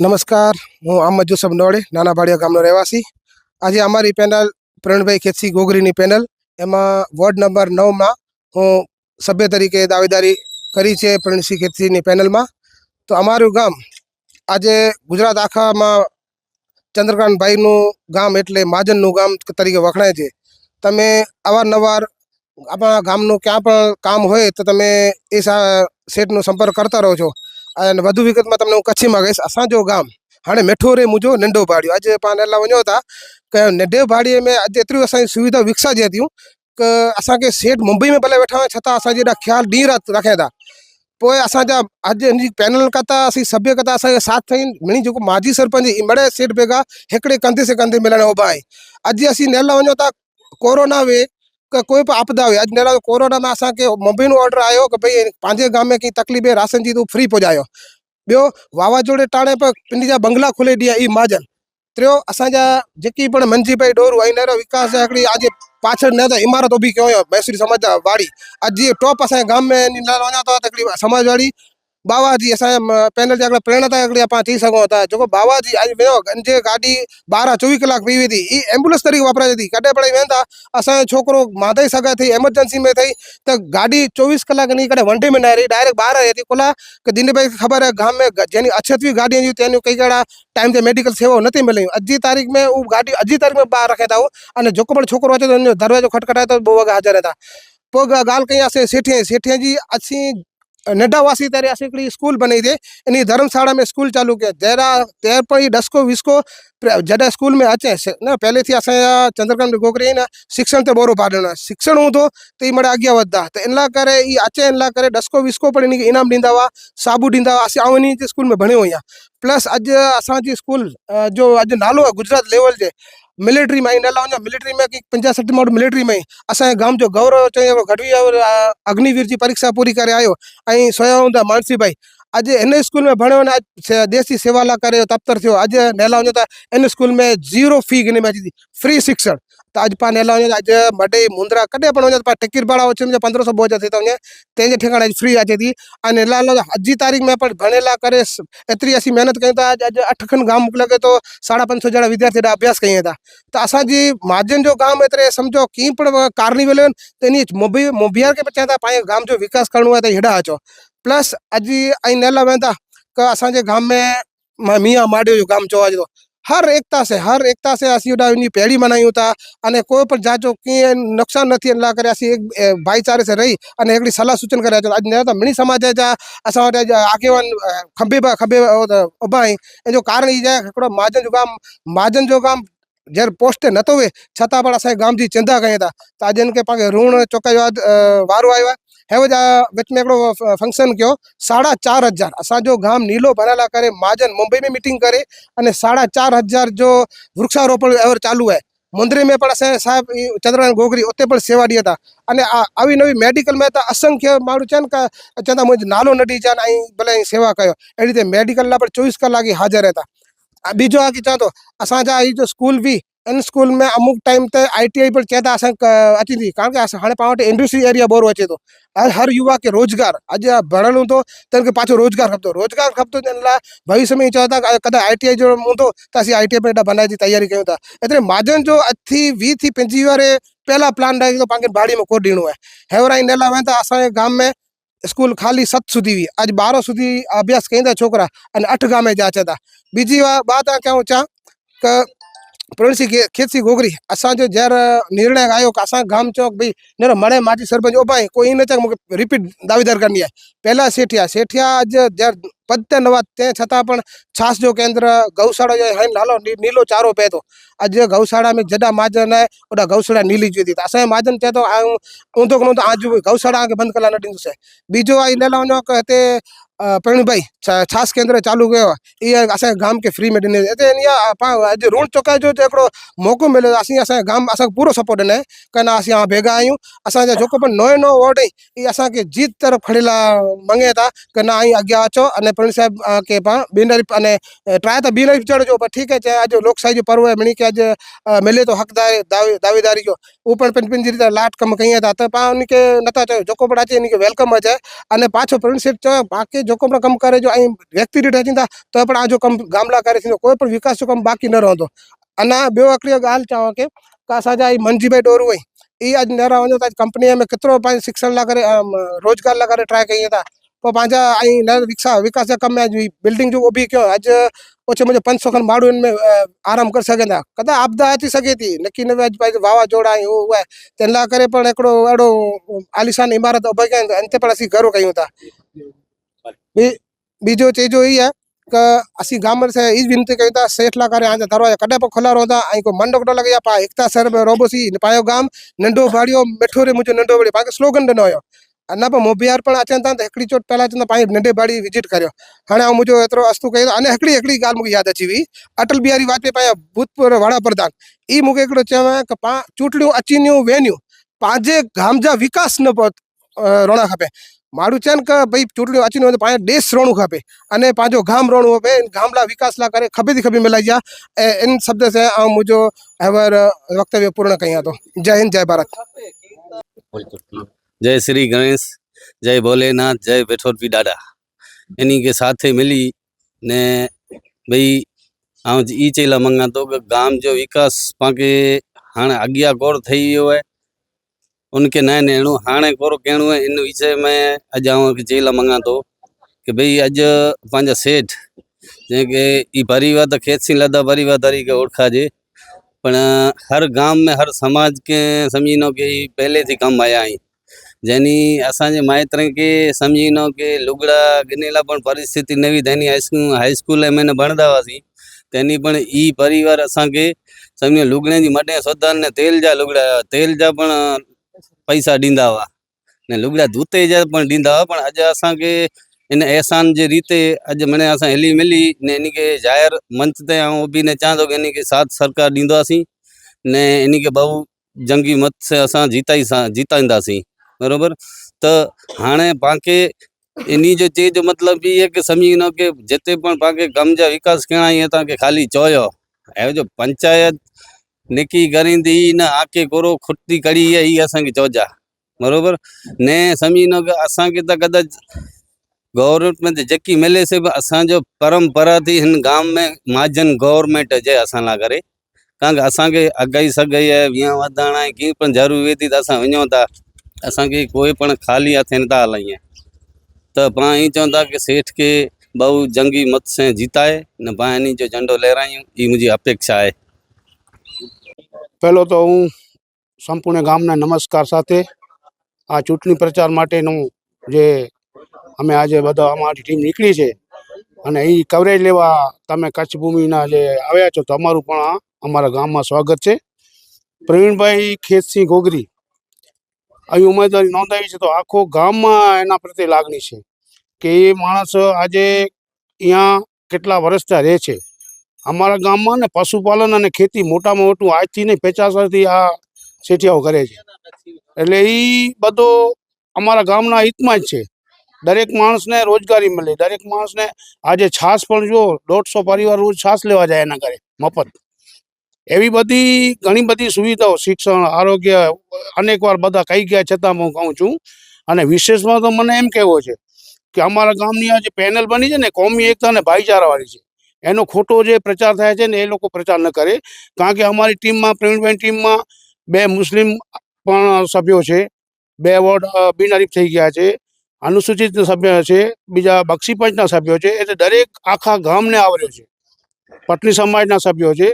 નમસ્કાર, હું અહમદ જુસફ નોડે નાના ભાડિયા ગામનો રહેવાસી. આજે અમારી પેનલ પ્રવીણભાઈ ખેતસી ગોગરીની પેનલ. એમાં વોર્ડ નંબર નવમાં હું સભ્ય તરીકે દાવેદારી કરી છે પ્રવીણસિંહ ખેતસીની પેનલમાં. તો અમારું ગામ આજે ગુજરાત આખામાં ચંદ્રકાંતભાઈનું ગામ એટલે મહાજનનું ગામ તરીકે વખણાય છે. તમે અવારનવાર આપણા ગામનું ક્યાં પણ કામ હોય તો તમે એ શેઠનો સંપર્ક કરતા રહો છો. અને વધુ વિગતમાં તમને હું કચ્છીમાં કહીશ असांजो गाम हाणे मिठो रे मुंहिंजो नंढो भाड़ियो अॼु पाण लाइ वञो था की नंढे भाड़ीअ में अॼु एतिरियूं असांजी सुविधा विकसाइजे थियूं की असांखे सेठ मुंबई में भले वेठा हुआ छा असांजे हेॾा ख़्यालु ॾींहुं राति रखे था पोइ असांजा अॼु हिन जी पैनल कथा असीं सभ्य कथा असांखे साथ आहिनि मिणी जेको माजी सरपंच इमड़े सेठ बेगा हिकिड़े कंधे से कंधे मिलण उभा आहिनि अॼु असीं नेला वञो था कोरोना वे કોઈ પણ आपदा हुई अॼु न कोरोना में असांखे मम्मी नो ऑडर आयो की भई पंहिंजे गांव में कंहिं तकलीफ़ राशन जी तूं फ्री पहुचायो ॿियो वावाजोड़े टाणे पर इन जा बंगला खुले ॾींहं ई महाजन टियों असांजा जेकी पिणु मंझी पई डोरूं आहिनि अहिड़ो विकास जा हिकिड़ी अॼु पाछड़ न त इमारत उभी कयो हुयो मैसूरी समाज जा वाड़ी अॼु जीअं टॉप असांजे गाम में वञा थो तकलीफ़ समाज वारी बाबा जी असांजा पैनल जा हिकिड़ा प्रेरणा था हिकिड़ी पाण थी सघूं था जेको बावाजी अॼु वियो जे गाॾी ॿारहं चोवीह कलाक पी हुई थी हीअ एम्बुलेंस तरीक़े वापराइजे थी कॾहिं पढ़ाई वेहनि था असांजो छोकिरो मादाई सघां थी एमरजेंसी में अथई त गाॾी चोवीस कलाक नी कॾहिं वनडे में न रही डायरेक्ट ॿार रहे थी खुला की दिन भाई ख़बर आहे गाम में जंहिंजी अछत हुई गाॾियुनि जूं तंहिंजूं कई कहिड़ा टाइम ते मेडिकल सेवाऊं नथी मिलनि अॼु जी तारीख़ में उहा गाॾी अॼु जी तारीख़ में ॿार रखे था अने जेको पिणु छोकिरो अचे थो हुनजो दरवाजो खटखटाए थो ॿ वॻा हाज़र था पोइ ॻाल्हि कई असां सेठीअ सेठीअ जी असीं નડાવાસી ત્યારે આ એકડી સ્કૂલ બની थी એની ધર્મશાળા મેં સ્કૂલ ચાલુ કે જરા તેર પર એ ડસ્કો વિસ્કો જડા સ્કૂલ મેં અચે છે. ને પહેલેથી અસાં ચંદ્રકાંત ગોગરીના શિક્ષણ તે બોરો પાડના શિક્ષણ હું તો તે મને આગળ વધતા. તો એનલા કરે એ અચે એનલા કરે ડસ્કો વિસ્કો પણ એની ઇનામ દીંદાવા સાબુ દીંદાવા અસી આવની સ્કૂલ મેં ભણ્યો અહીંયા. પ્લસ આજ અસાંજી સ્કૂલ જો આજ નાલો ગુજરાત લેવલ છે अॼु असांजी स्कूल अ, जो अॼु नालो आहे गुजरात लेवल जे मिलिट्री में ई न लावंदा मिलिट्री में की पंजाह सठि माण्हू मिलिट्री में ई असांजे गाम जो गौरव चयो गढ़वी और अ, अग्निवीर जी परीक्षा पूरी करे आयो ऐं सोया हूंदा मानसी भाई अॼु हिन स्कूल में भणियो न अॼु से- देश जी सेवा लाइ करे तप्तर थियो अॼु नेला वञो त इन स्कूल में ज़ीरो फी गिने में अचे थी फ्री शिक्षण त अॼु पाण नेला वञो त अॼु मडई मुंद्रा कॾहिं पण वञो त पाण टिकट भाड़ा अचे मुंहिंजा पंद्रहं सौ बोझ थी थो वञे तंहिंजे ठिकाणे फ्री अचे थी ऐं नेला अॼु जी तारीख़ में पण भणेला करे स- एतिरी असीं महिनत कयूं था अॼु अॼु अठ खनि गाम मोकिले थो साढा पंज सौ ॼणा विद्यार्थी हेॾा अभ्यास कयूं था त असांजी महाजन जो गाम एतिरे सम्झो कीअं पण कार्निवल आहिनि त इन मोबी मोबियार खे बि चवनि था पंहिंजे गाम जो विकास करिणो आहे त हेॾा अचो प्लस अॼु ऐं नेला वेंदा की असांजे गाम में म- मियाँ माडियो जो गाम चवाजे थो હર એકતા છે, હર એકતા છે આ સીઓડાની પેઢી મનાયું હતા અને કોઈ પણ જાજો કે નુકસાન નથી એલા કર્યા છે, એક ભાઈચારે છે રહી અને એકડી સલાહ સૂચન કર્યા છે. આજ નેતા મણી સમાજે જ અસાવડે આગેવાન ખંભે ખંભે ઉભાઈ એનું કારણ એ જાય હિકડો મહાજન જો ગામ, મહાજન જો ગામ જ્યારે પોસ્ટે નતો હોય છતાં પણ અસાંજે ગામથી ચંદા ગયા હતા. તો આજે એને કે પાકે ઋણ ચોકાઈ વારો આવ્યા. असांजे गाम जी चिंता कयूं था त अॼु हिन खे पंहिंखे ऋण चुकायो आहे अ, वारो आयो आहे हेव जा विच में हिकिड़ो फ- फंक्शन कयो साढा चारि हज़ार असांजो गाम नीलो भरियल आहे करे महाजन मुंबई में मीटिंग करे अने साढा चारि हज़ार जो वृक्षारोपण एवर चालू आहे मुंद्रे में पण असांजे साहिब ई चंद्रकांत गोगरी उते पण सेवा ॾिए था अने आ- આવી નવી મેડિકલ में त असंख्य माण्हू चवनि का चवंदा मुंहिंजो नालो न ॾिजनि ऐं भले ऐं सेवा कयो अहिड़ी રીતે मेडिकल लाइ पण चोवीस कलाक ई हाज़िर रहता आ, બીજો આ की चवां थो असांजा ही जो स्कूल बि इन स्कूल में अमुक टाइम ते आईटीआई पर ज्यादा असां अची थी कारण के हाणे पाण वटि इंडस्ट्री एरिया बोरो अचे थो हर हर युवा खे रोज़गार अॼु भरणु हूंदो त हिनखे पाछो रोज़गार खपंदो रोज़गार खपंदो हिन लाइ भविष्य में चयो था कॾहिं आई टी आई जो हूंदो त असीं आई टी आई में हेॾा बनाइण जी तयारी कयूं था एतिरे माजन जो अथी वी थी पंजी वारे पहिला प्लान रहे थो पाण खे भाड़ी में को ॾियणो आहे हेवरा इन लाइ वञनि था असांजे गाम में સ્કૂલ ખાલી સત સુધી વી આજ બારો સુધી અભ્યાસ કઈ છોકરા અને અઠ ગામે જા છે તા બીજી વાત આ કહું ચા કે પ્રવીણસિંહ ખેતસિંહ ગોગરી અસાંજો જ્યારે નિર્ણય આવ્યો કે અસાં ગામ ચોક ભાઈ ને મળે માજી સરપંચ ઓપાય કોઈ ઈને ચાક મૂકે રિપીટ દાવેદાર કરની આય પહેલાં શેઠિયા શેઠિયા જ જ્યારે પદ્ય નવા તે છતાં પણ છાસ જો કેન્દ્ર, ગૌશાળા જો હૈન લાલો નીલો ચારો પહેતો. આજે ગૌશાળામાં જડા માજન હે, ઓડા ગૌશાળા નીલી જોઈ દીધી. અસાય માજન તે તો ઊંધો ઘણો તો આજુ ગૌશાળા આગે બંધ કરેલા નડી છે. બીજો આ લેલાનો કે તે प्रवीणभाई छा छास केंद्र चालू कयो आहे इहा असांजे गाम खे फ्री में ॾिने हिते इन इहा पाण अॼु ऋण चुकाइजो जो हिकिड़ो मौक़ो मिलियो असीं असांजे गाम असांखे पूरो सपोर्ट ॾिने की न असीं हां भेगा आहियूं असांजा जेको पण नओं नओं वॉर्ड आहिनि इहे असांखे जीत तरफ़ खणी लाइ मङे था की न आई अॻियां अचो अने प्रवीण साहिब अ, खे पाण ॿीनरी अने ट्राए त ॿीनरी चढ़जो पर ठीकु आहे चाहे अॼु लोकशाही जो पर्व आहे मिणी खे अॼु अ, मिले थो हक़दार दावे दावेदारी जो उहो पण पंहिंजी पंहिंजी रीते लाट कमु कयूं था त पाण उनखे नथा चयो जेको पण अचे उनखे वेलकम अचे अने पाछो प्रिंट सेट चयो बाक़ी જોખમ કમ કરે જો અહીં વ્યક્તિ દીઠ હચિંતા તો પણ આ જોખમ ગામલા કરે છે કોઈ પણ વિકાસ જોખમ બાકી ન રહો અને ॿियो हिकिड़ी ॻाल्हि चवां की का असांजा हीअ मंजी भाई डोरू हुई इहा अॼु न रहंदो त अॼु कंपनीअ में केतिरो पंहिंजे शिक्षण लाइ करे रोज़गार लाइ करे ट्राए कयूं था पोइ पंहिंजा ऐं न विकास विकास जा कम में अॼु बिल्डिंग जो उभी कयो अॼु ओछे मुंहिंजो पंज सौ खनि माण्हू हिन में आराम करे सघनि था कदा आपदा अची सघे थी न की हिन में अॼु पंहिंजो वावाजोड़ आहे उहो आहे त इन लाइ करे पण हिकिड़ो अहिड़ो आलिशान इमारत उभाई कयूं आहिनि ते पण असीं गर्व कयूं था બીજો ચીજો એ आहे કે असीं गाम से ई विनती कयूं था सेठ लाइ करे हाणे दरवाजा कॾहिं पोइ खुला रहंदा ऐं को मंडो न लॻे पा एकता शहर में रोबोसी पायो गाम नंढो भाड़ियो मिठो रे मुंहिंजो नंढो भाड़ियो पाण स्लोगन ॾिनो हुयो अञा पोइ मोबियार पण अचनि था त हिकिड़ी चोट पहिला चवंदा पंहिंजे नंढे भाड़ी विजिट करियो हाणे ऐं मुंहिंजो एतिरो अस्तु कयो अने हिकिड़ी हिकिड़ी ॻाल्हि मूंखे यादि अची हुई अटल बिहारी वाजपेयी पंहिंजा भूतपूर्व वड़ा प्रधान ई मूंखे हिकिड़ो चयो आहे की पा चूंटणियूं अचीनियूं वेनियूं पंहिंजे गाम जा विकास न पो रहणु खपे મારું છે ને કે ભાઈ ચૂંટણી વાંચીને હોય પાંચ દેશ રોણું ખપે અને પાંચો ગામ રોણું ખપે ગામડા વિકાસલા કરે. ખભેથી ખભે મિલાઈ ગયા. એન શબ્દ છે, આ મુજો હેવર વક્તવ્ય પૂર્ણ કહ્યા તો જય હિન્દ, જય ભારત. જય શ્રી ગણેશ, જય ભોલેનાથ, જય બેઠોરપી દાદા. એની કે સાથે મિલી ને ભાઈ, આમ એ ચેલા મંગા તો કે ગામ જો વિકાસ પાંકે હાણે આગિયા ગોળ થઈ ગયો હોય उनके नए नैणो हाणे कोरो कहणो है इन विषय में अज आऊं जेला मंगा तो कि भई अज पंहिंजा सेठ जंहिंखे ई परिवार त खेत सिंह लदा परिवार तरीक़े ओळखाजे पण हर गाम में हर समाज के सम्झीनो की पहले थी कमु आया आहिनि જેની असांजे माइटनि खे सम्झीनो की लुगड़ा गनेला पण परिस्थिति नवी પણ हाई स्कूल हाई स्कूल में न ભણતા हुआसीं તેની ई परिवार પરિવાર અસાંखे सम्झो लुगड़े जी मॾे सौदान ने तेल जा लुगड़ा तेल जा पण પૈસા ડીંદાવા. ને લુગડા ધૂતે જાય પણ ડીંદાવા, પણ આજે અસાંકે એને એહસાન જે રીતે આજે મને અસાં હેલી મિલી ને એની કે જાહેર મંચ તે હું ઊભીને ચાહ તો કે એની કે સાથ સરકાર ડીંદાસી ને એની કે બહુ જંગી મત સે અસાં જીતાઈ જીતાઈंदाસી બરોબર? તો હાણે પાંકે એની જો ચીજ મતલબ એ કે સમજી નો કે જેતે પણ પાંકે ગમજા વિકાસ કેણાઈ હતા કે ખાલી ચોયો. એ જો પંચાયત निकी करींदी न आके कोरो खुट्टी कड़ी है ही असांखे चौजा बरोबर ने समीन असांखे त कदाच गवर्नमेंट जेकी मिले से बि असांजो परंपरा थी हिन गाम में महाजन गवर्नमेंट जे असां लाइ करे કારણ કે અસાંકે અગાઈ સગાઈ વિયા વધાણા કી પણ જરૂર હતી તો અસાં वञूं था असांखे कोई पण खाली हथनि था हलाइनि त पाण ई चऊं था की सेठ खे बहु जंगी मत से जीताए न पाण हिन जो झंडो लहरायूं हीअ मुंहिंजी अपेक्षा आहे પહેલો તો હું સંપૂર્ણ ગામના નમસ્કાર સાથે આ ચૂંટણી પ્રચાર માટેનું જે અમે આજે બધા અમારી ટીમ નીકળી છે અને એ કવરેજ લેવા તમે કચ્છ ભૂમિના જે આવ્યા છો તો અમારું પણ અમારા ગામમાં સ્વાગત છે. પ્રવીણભાઈ ખેતસિંહ ગોગરી આવી ઉમેદવારી નોંધાવી છે તો આખો ગામમાં એના પ્રત્યે લાગણી છે કે એ માણસ આજે અહીંયા કેટલા વર્ષથી રહે છે. અમારા ગામમાં ને પશુપાલન અને ખેતી મોટામાં મોટું આજથી નહીં પચાસ વર્ષથી આ શેઠિયાઓ કરે છે. એટલે એ બધો અમારા ગામના હિતમાં જ છે. દરેક માણસને રોજગારી મળે. દરેક માણસને આજે છાશ પણ જો દોઢસો પરિવાર રોજ છાસ લેવા જાય એના ઘરે, મફત. એવી બધી, ઘણી બધી સુવિધાઓ, શિક્ષણ, આરોગ્ય અનેકવાર બધા કહી ગયા છતાં હું કહું છું. અને વિશેષમાં તો મને એમ કહેવો છે કે અમારા ગામની આ જે પેનલ બની છે ને, કોમી એકતા અને ભાઈચારાવાળી છે. એનો ખોટો જે પ્રચાર થાય છે ને એ લોકો પ્રચાર ન કરે. કારણ કે અમારી ટીમમાં પ્રવીણભાઈ ટીમમાં બે મુસ્લિમ પણ સભ્યો છે. બે વોર્ડ બિનહરીફ થઈ ગયા છે. અનુસૂચિત સભ્ય છે, બીજા બક્ષી પંચના સભ્યો છે. એટલે દરેક આખા ગામને આવર્યો છે. પટની સમાજના સભ્યો છે.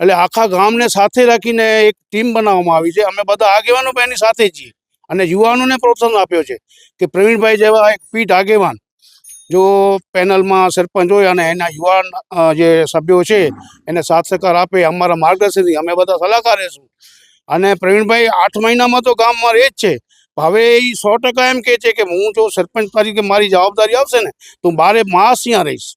એટલે આખા ગામને સાથે રાખીને એક ટીમ બનાવવામાં આવી છે. અમે બધા આગેવાનો પણ એની સાથે છીએ. અને યુવાનોને પ્રોત્સાહન આપ્યો છે કે પ્રવીણભાઈ જેવા એક પીઠ આગેવાન જો પેનલમાં સરપંચ હોય અને એના યુવાન જે સભ્યો છે, એને સાથ સહકાર આપે, અમારા માર્ગદર્શનથી અમે બધા સલાહકાર રહેશું. અને પ્રવીણભાઈ, આઠ મહિનામાં તો ગામમાં રહે જ છે. હવે એ સો ટકા એમ કહે છે કે હું જો સરપંચ તરીકે મારી જવાબદારી આવશે ને, તો બારે માસ ત્યાં રહીશ.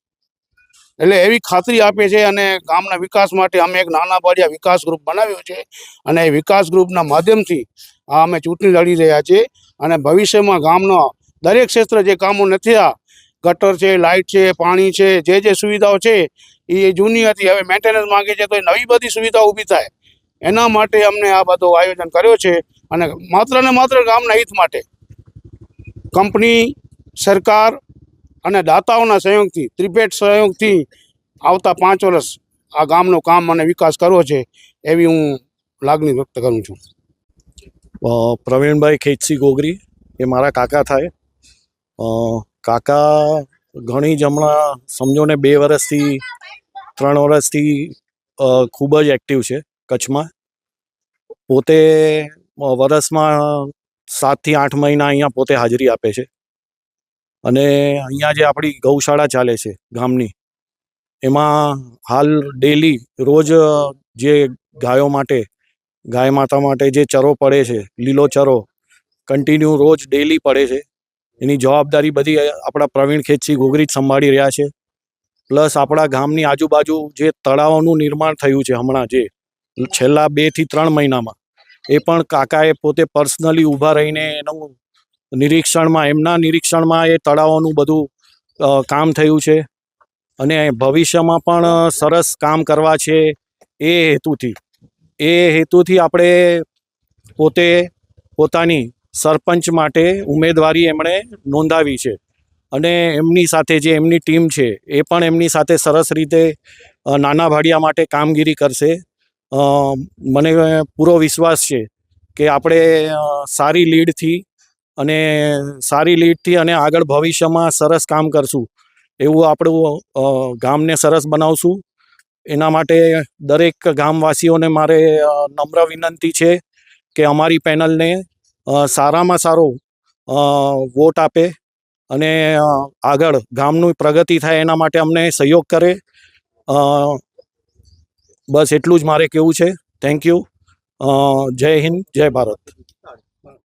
એટલે એવી ખાતરી આપે છે અને ગામના વિકાસ માટે અમે એક નાના પાડિયા વિકાસ ગ્રુપ બનાવ્યો છે. અને એ વિકાસ ગ્રુપના માધ્યમથી આ અમે ચૂંટણી લડી રહ્યા છીએ. અને ભવિષ્યમાં ગામનો દરેક ક્ષેત્ર જે કામો નથી આ ગટર છે, લાઇટ છે, પાણી છે, જે જે સુવિધાઓ છે, એ જૂની હતી. હવે મેન્ટેનન્સ માંગે છે, તો એ નવી બધી સુવિધાઓ ઊભી થાય. એના માટે અમને આ બધો આયોજન કર્યો છે અને માત્ર ને માત્ર ગામના હિત માટે કંપની, સરકાર અને દાતાઓના સહયોગથી, ત્રિપેટ સહયોગથી આવતા પાંચ વર્ષ આ ગામનો કામ અને વિકાસ કરવો છે, એવી હું લાગણી વ્યક્ત કરું છું. પ્રવીણભાઈ ખેતસી ગોગરી એ મારા કાકા થાય. કાકા ઘણી જ હમણાં સમજો ને બે વર્ષથી, ત્રણ વર્ષથી ખૂબ જ એક્ટિવ છે કચ્છમાં. પોતે વર્ષમાં સાતથી આઠ મહિના અહીંયા પોતે હાજરી આપે છે. અને અહીંયા જે આપણી ગૌશાળા ચાલે છે ગામની, એમાં હાલ ડેલી રોજ જે ગાયો માટે, ગાય માતા માટે જે ચરો પડે છે, લીલો ચરો કન્ટિન્યુ રોજ ડેલી પડે છે. એની જવાબદારી બધી આપણા પ્રવીણ ખેતસી ગોગરી સંભાળી રહ્યા છે. પ્લસ આપણા ગામની આજુબાજુ જે તળાવોનું નિર્માણ થયું છે હમણાં જે, છેલ્લા બેથી ત્રણ મહિનામાં, એ પણ કાકાએ પોતે પર્સનલી ઊભા રહીને એનું નિરીક્ષણમાં, એમના નિરીક્ષણમાં એ તળાવોનું બધું કામ થયું છે. અને ભવિષ્યમાં પણ સરસ કામ કરવા છે એ હેતુથી. એ હેતુથી આપણે પોતે પોતાની સરપંચ માટે ઉમેદવારી એમણે નોંધાવી છે. અને એમની સાથે જે એમની ટીમ છે, એ પણ એમની સાથે સરસ રીતે નાના ભાડિયા માટે કામગીરી કરશે. મને પૂરો વિશ્વાસ છે કે આપણે સારી લીડથી અને સારી લીડથી અને આગળ ભવિષ્યમાં સરસ કામ કરશું. એવું આપણું ગામને સરસ બનાવશું. એના માટે દરેક ગામવાસીઓને મારે નમ્ર વિનંતી છે કે અમારી પેનલને સારામાં સારો વોટ આપે અને આગળ ગામનું પ્રગતિ થાય એના માટે અમને સહયોગ કરે. બસ એટલું જ મારે કહેવું છે. થેન્ક યુ જય હિન્દ, જય ભારત.